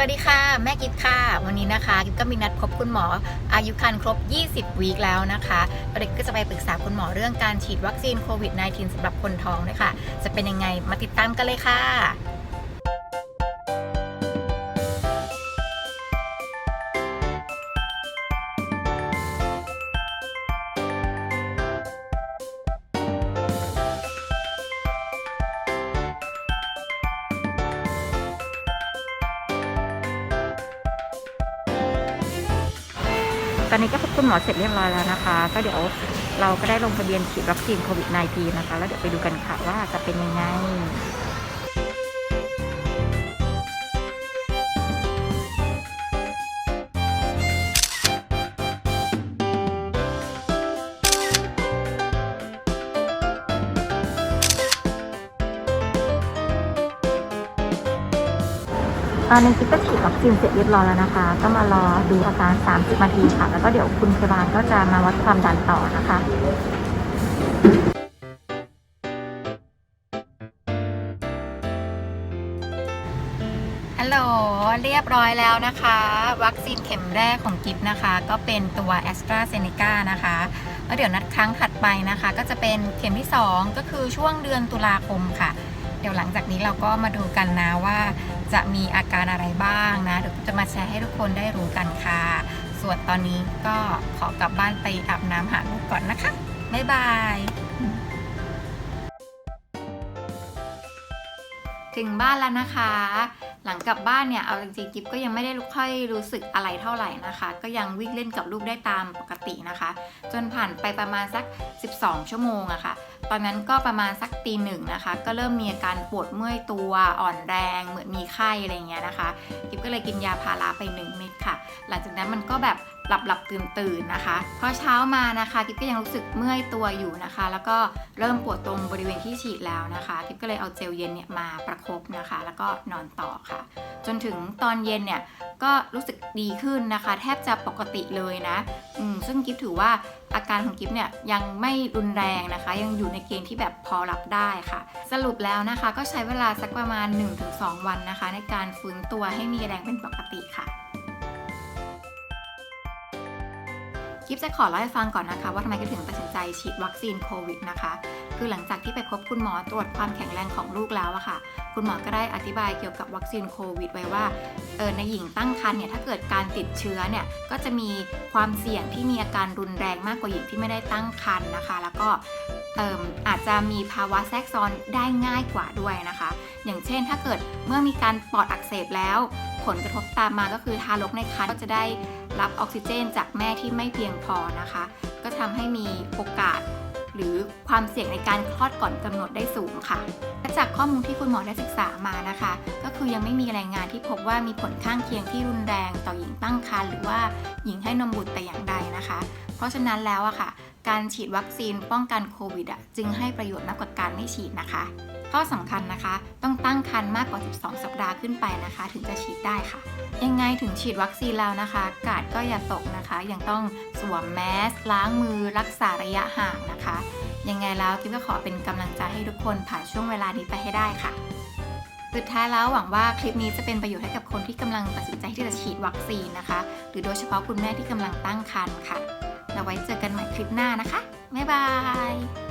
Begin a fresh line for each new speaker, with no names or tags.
วัสดีค่ะ แม่กิฟค่ะ วันนี้นะคะกิฟก็มีนัดพบคุณหมออายุคันครบ 20 วีคแล้วนะคะเด็กก็จะไปปรึกษาคุณหมอเรื่องการฉีดวัคซีนโควิด -19 สำหรับคนท้องด้วยค่ะ จะเป็นยังไงมาติดตามกันเลยค่ะ ตอนนี้ก็พบคุณหมอเสร็จเรียบร้อยแล้วนะคะ ก็เดี๋ยวเราก็ได้ลงทะเบียนฉีดวัคซีนโควิด -19 นะคะ แล้วเดี๋ยวไปดูกันค่ะว่าจะเป็นยังไง ตอนนี้กิ๊บก็ฉีดวัคซีนเสร็จเรียบร้อยแล้วนะคะ ก็มารอดูอาการ 30 นาทีค่ะ แล้วก็เดี๋ยวคุณพยาบาลก็จะมาวัดความดันต่อนะคะฮัลโหลเรียบร้อยแล้วนะคะ วัคซีนเข็มแรกของกิฟนะคะ ก็เป็นตัว a s t r a z เซ e c a นะคะแล้วเดี๋ยวนัดครั้งถัดไปนะคะ ก็จะเป็นเข็มที่ 2 ก็คือช่วงเดือนตุลาคมค่ะ เดี๋ยวหลังจากนี้เราก็มาดูกันนะว่าจะมีอาการอะไรบ้างนะเดี๋ยวจะมาแชร์ให้ทุกคนได้รู้กันค่ะ ส่วนตอนนี้ก็ขอกลับบ้านไปอาบน้ำหาลูกก่อนนะคะ บ๊ายบายถึงบ้านแล้วนะคะ หลังกลับบ้านเนี่ยเอาจริงๆกิฟก็ยังไม่ได้ค่อยรู้สึกอะไรเท่าไหร่นะคะ ก็ยังวิ่งเล่นกับลูกได้ตามปกตินะคะ จนผ่านไปประมาณสัก 12 ชั่วโมงอะค่ะ ตอนนั้นก็ประมาณสักตีหนึ่งนะคะ ก็เริ่มมีอาการปวดเมื่อยตัวอ่อนแรง เหมือนมีไข้อะไรเงี้ยนะคะกิฟก็เลยกินยาพาราไป 1 เม็ดค่ะ หลังจากนั้นมันก็แบบหลับหลับตื่นตื่นนะคะ พอเช้ามานะคะกิฟก็ยังรู้สึกเมื่อยตัวอยู่นะคะ แล้วก็เริ่มปวดตรงบริเวณที่ฉีดแล้วนะคะกิฟก็เลยเอาเจลเย็นเนี่ยมาประคบนะคะ แล้วก็นอนต่อค่ะจนถึงตอนเย็นเนี่ยก็รู้สึกดีขึ้นนะคะ แทบจะปกติเลยนะซึ่งกิฟถือว่าอาการของกิฟเนี่ยยังไม่รุนแรงนะคะ ยังอยู่ในเกณฑ์ที่แบบพอรับได้ค่ะ สรุปแล้วนะคะ ก็ใช้เวลาสักประมาณ 1-2 วันนะคะ ในการฟื้นตัวให้มีแรงเป็นปกติค่ะ กิฟจะขอเล่าให้ฟังก่อนนะคะ ว่าทำไมกิฟถึงตัดสินใจฉีดวัคซีนโควิดนะคะ คือหลังจากที่ไปพบคุณหมอตรวจความแข็งแรงของลูกแล้วอะค่ะ คุณหมอก็ได้อธิบายเกี่ยวกับวัคซีนโควิดไว้ว่าเออในหญิงตั้งครรภ์เนี่ยถ้าเกิดการติดเชื้อเนี่ยก็จะมีความเสี่ยงที่มีอาการรุนแรงมากกว่าหญิงที่ไม่ได้ตั้งครรภ์นะคะ แล้วก็เอออาจจะมีภาวะแทรกซ้อนได้ง่ายกว่าด้วยนะคะ อย่างเช่นถ้าเกิดเมื่อมีการปอดอักเสบแล้ว ผลกระทบตามมาก็คือทารกในครรภ์ก็จะได้ รับออกซิเจนจากแม่ที่ไม่เพียงพอนะคะ ก็ทำให้มีโอกาส หรือความเสี่ยงในการคลอดก่อนกำหนดได้สูงค่ะและจากข้อมูลที่คุณหมอได้ศึกษามานะคะ ก็คือยังไม่มีรายงานที่พบว่ามีผลข้างเคียงที่รุนแรงต่อหญิงตั้งครรภ์หรือว่าหญิงให้นมบุตรแต่อย่างใดนะคะ เพราะฉะนั้นแล้วอะค่ะ การฉีดวัคซีนป้องกันโควิดอะจึงให้ประโยชน์มากกว่าการไม่ฉีดนะคะ ข้อสำคัญนะคะ ต้องตั้งครรภ์มากกว่า 12 สัปดาห์ขึ้นไปนะคะ ถึงจะฉีดได้ค่ะ ยังไงถึงฉีดวัคซีนแล้วนะคะ กาดก็อย่าตกนะคะ ยังต้องสวมแมสล้างมือรักษาระยะห่างนะคะ ยังไงแล้วกิ๊บก็ขอเป็นกำลังใจให้ทุกคนผ่านช่วงเวลานี้ไปให้ได้ค่ะสุดท้ายแล้วหวังว่าคลิปนี้จะเป็นประโยชน์ให้กับคนที่กำลังตัดสินใจที่จะฉีดวัคซีนนะคะ หรือโดยเฉพาะคุณแม่ที่กำลังตั้งครรภ์ค่ะแล้วไว้เจอกันใหม่คลิปหน้านะคะ บ๊ายบาย